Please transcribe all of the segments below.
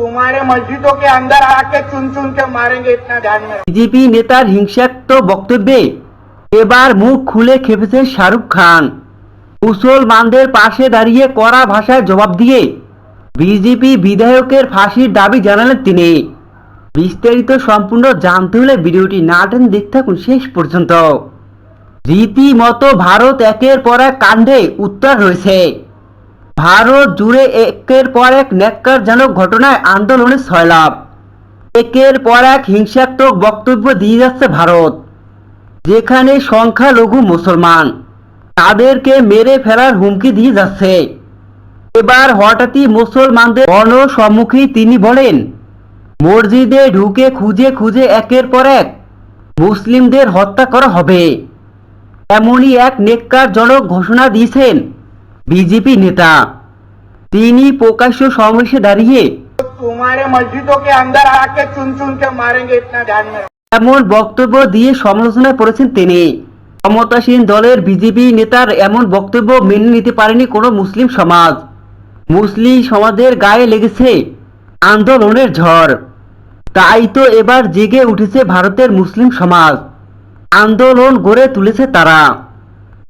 तुम्हारे मस्जिदों के अंदर आके चुन चुन के मारेंगे इतना ध्यान में रखो। বিজেপি নেতার হিংসাত্মক বক্তব্যে এবার মুখ খুলে খেপেছেন শাহরুখ খান মুসলমানদের পাশে দাঁড়িয়ে কড়া ভাষায় জবাব দিয়ে বিজেপি বিধায়কের ফাঁসির দাবি জানালেন তিনি বিস্তারিত সম্পূর্ণ জানতে হলে ভিডিওটি না টেনে দেখতে থাকুন শেষ পর্যন্ত রীতিমতো ভারত একের পর এক কাণ্ডে উত্তর রয়েছে ভারত জুড়ে একের পর এক ন্যাক্কারজনক ঘটনায় আন্দোলনের সয়লাভ একের পর এক হিংসাত্মক বক্তব্য দিয়ে যাচ্ছে ভারত, যেখানে সংখ্যালঘু মুসলমান, তাদেরকে মেরে ফেলার হুমকি দিয়ে যাচ্ছে। এবার হঠাৎই মুসলমানদের গণসম্মুখী তিনি বলেন, মসজিদে ঢুকে খুঁজে খুঁজে একের পর এক মুসলিমদের হত্যা করা হবে। এমনই এক নেককারজনক ঘোষণা দিয়েছেন বিজেপি নেতা। তিনি প্রকাশ্য সমাবেশে দাঁড়িয়ে এমন বক্তব্য দিয়ে সমালোচনায় পড়েছেন তিনি। ক্ষমতাসীন দলের বিজেপি নেতার এমন বক্তব্য মেনে নিতে পারেনি কোনো মুসলিম সমাজ। মুসলিম সমাজের গায়ে লেগেছে আন্দোলনের ঝড়। তাই তো এবার জেগে উঠেছে ভারতের মুসলিম সমাজ। আন্দোলন গড়ে তুলেছে তারা।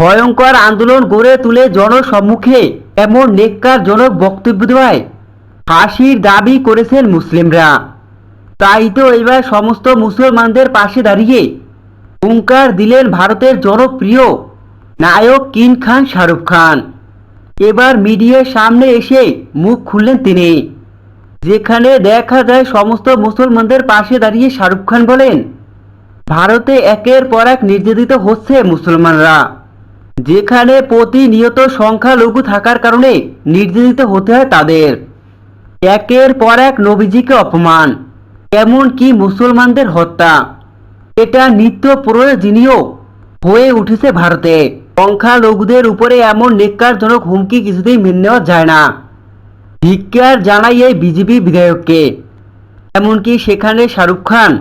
ভয়ঙ্কর আন্দোলন গড়ে তুলে জনসম্মুখে, এমন নেককারজনক বক্তব্য দেওয়ায় ফাঁসির দাবি করেছেন মুসলিমরা। তাই তো এবার সমস্ত মুসলমানদের পাশে দাঁড়িয়ে হুঙ্কার দিলেন ভারতের জনপ্রিয় নায়ক কিন খান, শাহরুখ খান। এবার মিডিয়ার সামনে এসে মুখ খুললেন তিনি। যেখানে দেখা যায় সমস্ত মুসলমানদের পাশে দাঁড়িয়ে শাহরুখ খান বলেন, ভারতে একের পর এক নির্যাতিত হচ্ছে মুসলমানরা। যেখানে প্রতিনিয়ত সংখ্যালঘু থাকার কারণে নির্যাতিত হতে হয় তাদের। একের পর এক নবীজিকে অপমান এমনকি মুসলমানদের হত্যা? এটা নিত্য প্রয়োজনীয় হয়ে উঠেছে ভারতে। সংখ্যালঘুদের উপরে এমন নেককারজনক হুমকি কিছুতেই মেনে নেওয়া যায় না। ধিক্কার জানাই এই বিজেপি বিধায়ককে। এমনকি সেখানে শাহরুখ খান,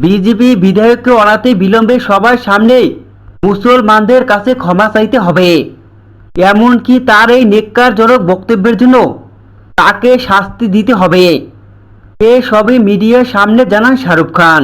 বিজেপি বিধায়ককে অনাতে বিলম্বে সবার সামনে মুসলমানদের কাছে ক্ষমা চাইতে হবে। এমনকি তার এই নেককারজনক বক্তব্যের জন্য তাকে শাস্তি দিতে হবে। এ সবই মিডিয়ার সামনে জানান শাহরুখ খান।